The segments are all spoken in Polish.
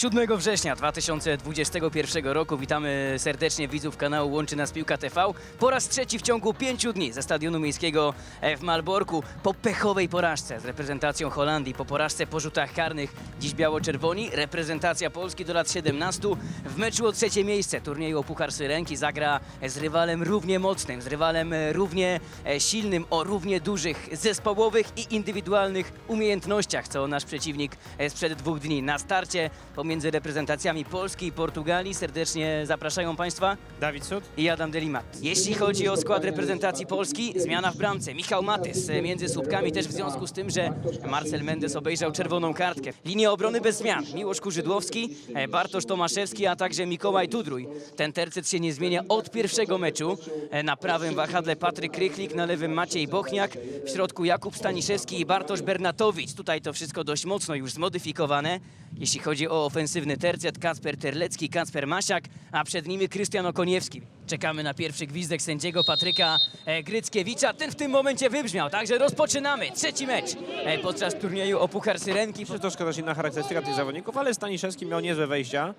7 września 2021 roku witamy serdecznie widzów kanału Łączy Nas Piłka TV. Po raz trzeci w ciągu pięciu dni ze Stadionu Miejskiego w Malborku po pechowej porażce z reprezentacją Holandii, po porażce po rzutach karnych, dziś biało-czerwoni, reprezentacja Polski do lat 17 w meczu o trzecie miejsce turnieju o Puchar Syrenki zagra z rywalem równie mocnym, z rywalem równie e, silnym, o równie dużych zespołowych i indywidualnych umiejętnościach, co nasz przeciwnik e, sprzed dwóch dni. Na starcie pomiędzy reprezentacjami Polski i Portugalii serdecznie zapraszają Państwa Dawid Sud? i Adam Delimat. Jeśli chodzi o skład reprezentacji Polski, zmiana w bramce. Michał Matys między słupkami też w związku z tym, że Marcel Mendes obejrzał czerwoną kartkę. Linia obrony bez zmian. Miłosz Kurzydłowski, e, Bartosz Tomaszewski, a także Mikołaj Tudrój. Ten tercet się nie zmienia od pierwszego meczu. E, Na prawym wahadle Patryk Rychlik, na lewym Maciej Bochniak, w środku Jakub Staniszewski i Bartosz Bernatowicz. Tutaj to wszystko dość mocno już zmodyfikowane. Jeśli chodzi o ofensywny tercet, Kacper Terlecki, Kacper Masiak, a przed nimi Krystian Okoniewski. Czekamy na pierwszy gwizdek sędziego Patryka e, Gryckiewicza. Ten w tym momencie wybrzmiał, także rozpoczynamy trzeci mecz e, podczas turnieju o Puchar Syrenki. To troszkę też inna charakterystyka tych zawodników, ale Staniszewski miał niezłe wejścia.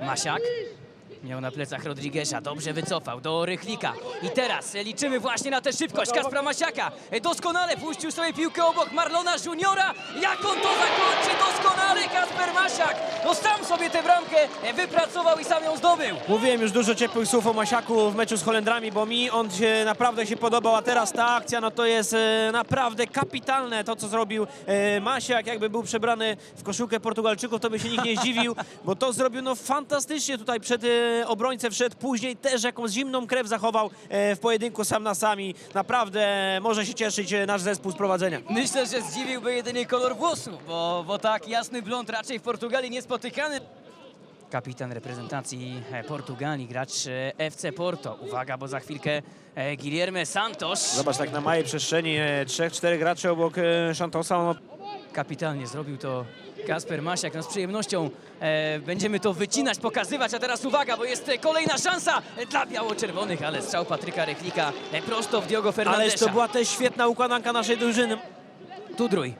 Masiak miał na plecach Rodrigueza, dobrze wycofał do Rychlika. I teraz liczymy właśnie na tę szybkość Kaspra Masiaka. Doskonale puścił sobie piłkę obok Marlona Juniora. Jak on to zakończy? Doskonale Kasper Masiak. No sam sobie tę bramkę wypracował i sam ją zdobył. Mówiłem już dużo ciepłych słów o Masiaku w meczu z Holendrami, bo mi on się naprawdę się podobał, a teraz ta akcja, no to jest e, naprawdę kapitalne to, co zrobił e, Masiak. Jakby był przebrany w koszulkę Portugalczyków, to by się nikt nie zdziwił, bo to zrobił no fantastycznie tutaj przed e, obrońcę wszedł, później też jakąś zimną krew zachował e, w pojedynku sam na sami. Naprawdę może się cieszyć e, nasz zespół z prowadzenia. Myślę, że zdziwiłby jedynie kolor włosów, bo, bo tak jasny blond raczej w Portugalii niespotykany. Kapitan reprezentacji e, Portugalii, gracz FC Porto. Uwaga, bo za chwilkę Guilherme Santos Zobacz, tak na małej przestrzeni trzech, czterech graczy obok Santosa, no kapitalnie zrobił to Kasper Masiak. No z przyjemnością e, będziemy to wycinać, pokazywać. A teraz uwaga, bo jest kolejna szansa dla biało-czerwonych, ale strzał Patryka Rechlika e, prosto w Diogo Ależ Fernandesza. to była też świetna układanka naszej drużyny. Tudrój.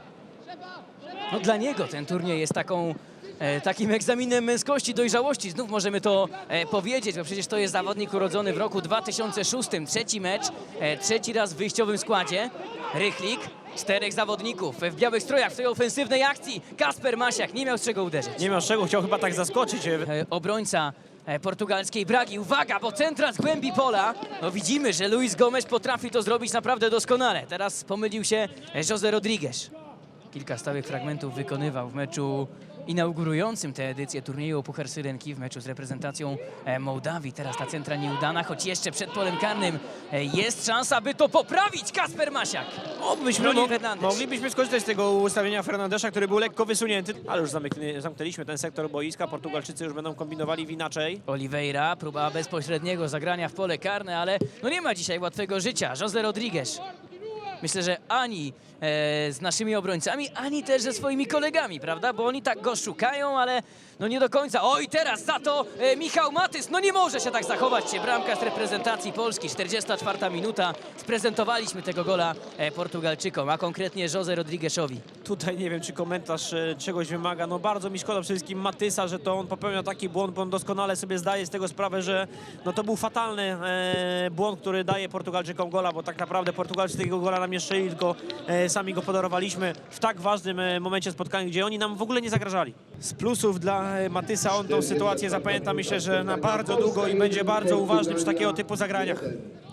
No dla niego ten turniej jest taką, e, takim egzaminem męskości, dojrzałości. Znów możemy to e, powiedzieć, bo przecież to jest zawodnik urodzony w roku 2006. Trzeci mecz, e, trzeci raz w wyjściowym składzie. Rychlik, czterech zawodników w białych strojach w tej ofensywnej akcji. Kasper Masiak nie miał z czego uderzyć. Nie miał z czego, chciał chyba tak zaskoczyć. e, E, obrońca e, portugalskiej Bragi. Uwaga, bo centra z głębi pola. No widzimy, że Luis Gomes potrafi to zrobić naprawdę doskonale. Teraz pomylił się José Rodriguez. Kilka stałych fragmentów wykonywał w meczu inaugurującym tę edycję turnieju Puchar Syrenki w meczu z reprezentacją e, Mołdawii. Teraz ta centra nieudana, choć jeszcze przed polem karnym e, jest szansa, by to poprawić. Kasper Masiak. Moglibyśmy, Broni mo- Fernandes. moglibyśmy skorzystać z tego ustawienia Fernandesza, który był lekko wysunięty, ale już zamknęliśmy ten sektor boiska. Portugalczycy już będą kombinowali w inaczej. Oliveira, próba bezpośredniego zagrania w pole karne, ale no nie ma dzisiaj łatwego życia. José Rodriguez. Myślę, że ani z naszymi obrońcami, ani też ze swoimi kolegami, prawda? Bo oni tak go szukają, ale no nie do końca. O i teraz za to e, Michał Matys, no nie może się tak zachować się. Bramka z reprezentacji Polski, 44 minuta. Sprezentowaliśmy tego gola e, Portugalczykom, a konkretnie José Rodriguezowi. Tutaj nie wiem, czy komentarz e, czegoś wymaga. No bardzo mi szkoda wszystkim Matysa, że to on popełnia taki błąd, bo on doskonale sobie zdaje z tego sprawę, że no to był fatalny e, błąd, który daje Portugalczykom gola, bo tak naprawdę Portugalczycy tego gola nam nie strzeli, tylko e, sami go podarowaliśmy w tak ważnym e, momencie spotkania, gdzie oni nam w ogóle nie zagrażali. Z plusów dla e, Matysa on tą sytuację zapamięta myślę, że na bardzo długo i będzie bardzo uważny przy takiego typu zagraniach.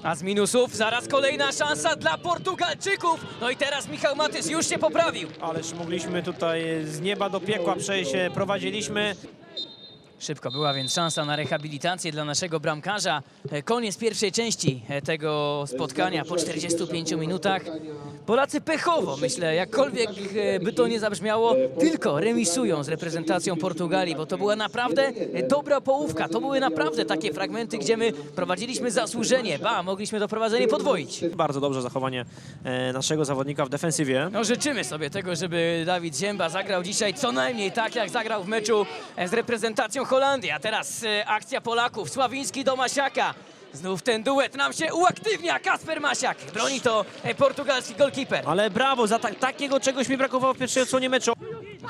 A z minusów zaraz kolejna szansa dla Portugalczyków. No i teraz Michał Matys już się poprawił. Ależ mogliśmy tutaj z nieba do piekła przejść, e, prowadziliśmy. Szybko była więc szansa na rehabilitację dla naszego bramkarza. E, Koniec pierwszej części e, tego spotkania po 45 minutach. Polacy pechowo, myślę, jakkolwiek e, by to nie zabrzmiało, tylko remisują z reprezentacją Portugalii, bo to była naprawdę dobra połówka. To były naprawdę takie fragmenty, gdzie my prowadziliśmy zasłużenie, ba, mogliśmy to prowadzenie podwoić. Bardzo dobrze zachowanie naszego zawodnika w defensywie. No życzymy sobie tego, żeby Dawid Zięba zagrał dzisiaj co najmniej tak, jak zagrał w meczu z reprezentacją Holandii. A teraz e, akcja Polaków. Sławiński do Masiaka. Znów ten duet nam się uaktywnia. Kasper Masiak. Broni to e, portugalski golkiper. Ale brawo, za ta, takiego czegoś mi brakowało w pierwszej odsłonie meczu.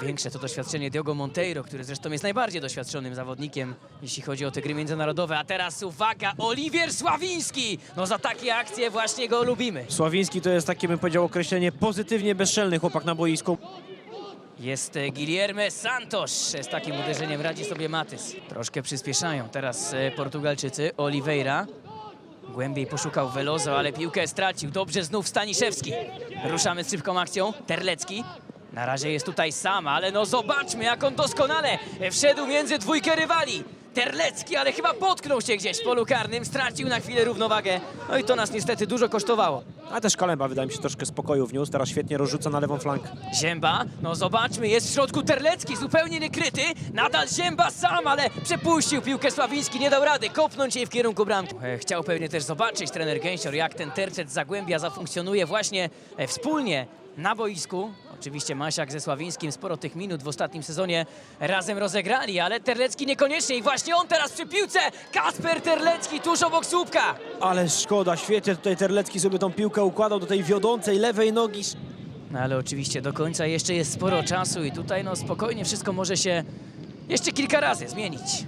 Większe to doświadczenie Diogo Monteiro, który zresztą jest najbardziej doświadczonym zawodnikiem, jeśli chodzi o te gry międzynarodowe. A teraz uwaga, Oliwier Sławiński! No za takie akcje właśnie go lubimy. Sławiński to jest takie, bym powiedział, określenie pozytywnie bezczelny chłopak na boisku. Jest e, Guilherme Santos. Z takim uderzeniem radzi sobie Matys. Troszkę przyspieszają teraz e, Portugalczycy. Oliveira. Głębiej poszukał Veloso, ale piłkę stracił. Dobrze znów Staniszewski. Ruszamy z szybką akcją. Terlecki. Na razie jest tutaj sam, ale no zobaczmy, jak on doskonale wszedł między dwójkę rywali. Terlecki, ale chyba potknął się gdzieś w polu karnym, stracił na chwilę równowagę. No i to nas niestety dużo kosztowało. A też Kalemba wydaje mi się troszkę spokoju wniósł, teraz świetnie rozrzuca na lewą flankę. Zięba, no zobaczmy, jest w środku Terlecki, zupełnie niekryty. Nadal Zięba sam, ale przepuścił piłkę Sławiński, nie dał rady kopnąć jej w kierunku bramki. E, Chciał pewnie też zobaczyć trener Gęsior, jak ten tercet Zagłębia zafunkcjonuje właśnie e, wspólnie na boisku. Oczywiście Masiak ze Sławińskim sporo tych minut w ostatnim sezonie razem rozegrali, ale Terlecki niekoniecznie i właśnie on teraz przy piłce. Kasper Terlecki tuż obok słupka. Ale szkoda, świetnie tutaj Terlecki sobie tą piłkę układał do tej wiodącej lewej nogi. No ale oczywiście do końca jeszcze jest sporo czasu i tutaj no spokojnie wszystko może się jeszcze kilka razy zmienić.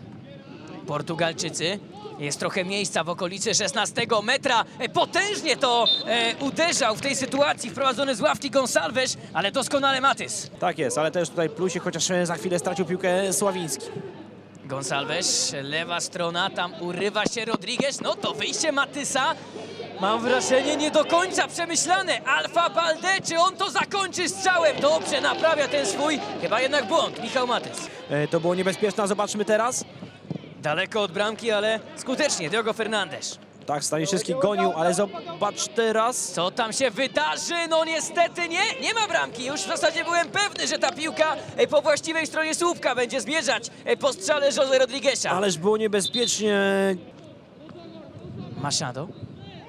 Portugalczycy. Jest trochę miejsca w okolicy 16 metra. E, Potężnie to e, uderzał w tej sytuacji wprowadzony z ławki Gonsalves, ale doskonale Matys. Tak jest, ale też tutaj plusik, chociaż e, za chwilę stracił piłkę Sławiński. Gonsalves, lewa strona, tam urywa się Rodriguez. No to wyjście Matysa. Mam wrażenie nie do końca przemyślane. Alfa Balde, czy on to zakończy strzałem? Dobrze naprawia ten swój, chyba jednak błąd. Michał Matys. E, to było niebezpieczne, zobaczmy teraz. Daleko od bramki, ale skutecznie. Diogo Fernandes. Tak, Staniszewski gonił, ale zobacz teraz. Co tam się wydarzy? No niestety nie, nie ma bramki. Już w zasadzie byłem pewny, że ta piłka e, po właściwej stronie słupka będzie zmierzać e, po strzale Jose Rodrigueza. Ależ było niebezpiecznie. Machado.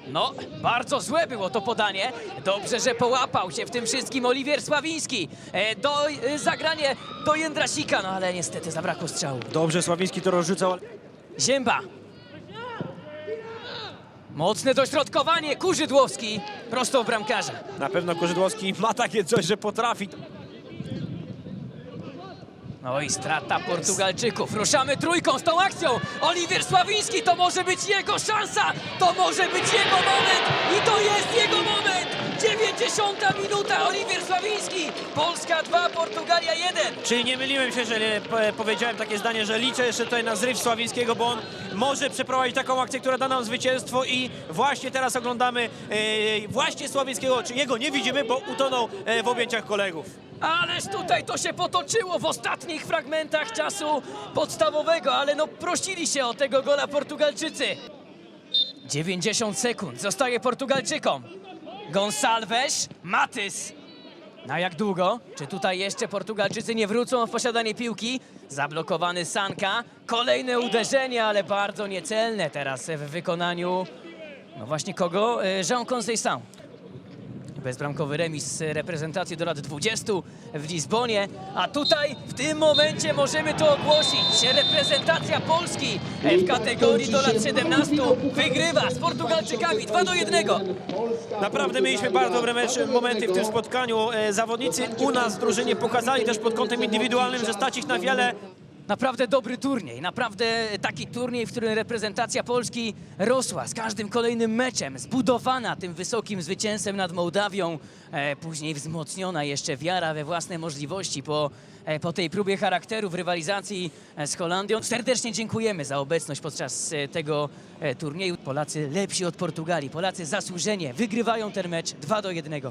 No, bardzo złe było to podanie. Dobrze, że połapał się w tym wszystkim Oliwier Sławiński. E, do e, zagranie do Jędrasika, no ale niestety zabrakło strzału. Dobrze, Sławiński to rozrzucał. ale- Zięba. Mocne dośrodkowanie, Kurzydłowski prosto w bramkarza. Na pewno Korzydłowski ma takie coś, że potrafi. No i strata Portugalczyków. Ruszamy trójką z tą akcją. Oliwier Sławiński, to może być jego szansa. To może być jego moment. I to jest jego moment. 90 minuta. Oliwier Sławiński. Polska 2, Portugalia 1. Czyli nie myliłem się, że nie, powiedziałem takie zdanie, że liczę jeszcze tutaj na zryw Sławińskiego, bo on może przeprowadzić taką akcję, która da nam zwycięstwo i właśnie teraz oglądamy e, właśnie Sławińskiego, czy jego nie widzimy, bo utonął e, w objęciach kolegów. Ależ tutaj to się potoczyło w ostatnich fragmentach czasu podstawowego, ale no prosili się o tego gola Portugalczycy. 90 sekund zostaje Portugalczykom. Gonsalves, Matys. Na jak długo? Czy tutaj jeszcze Portugalczycy nie wrócą w posiadanie piłki? Zablokowany Sanka. Kolejne uderzenie, ale bardzo niecelne teraz w wykonaniu. No właśnie kogo? E, Jean Conceição. Bezbramkowy remis reprezentacji do lat 20 w Lizbonie. A tutaj w tym momencie możemy to ogłosić. Reprezentacja Polski w kategorii do lat 17 wygrywa z Portugalczykami 2 do 1. Naprawdę mieliśmy bardzo dobre momenty w tym spotkaniu. E, zawodnicy u nas w drużynie pokazali też pod kątem indywidualnym, że stać ich na wiele. Naprawdę dobry turniej, naprawdę taki turniej, w którym reprezentacja Polski rosła z każdym kolejnym meczem, zbudowana tym wysokim zwycięstwem nad Mołdawią, e, później wzmocniona jeszcze wiara we własne możliwości po, e, po tej próbie charakteru w rywalizacji e, z Holandią. Serdecznie dziękujemy za obecność podczas e, tego e, turnieju. Polacy lepsi od Portugalii, Polacy zasłużenie wygrywają ten mecz 2 do 1.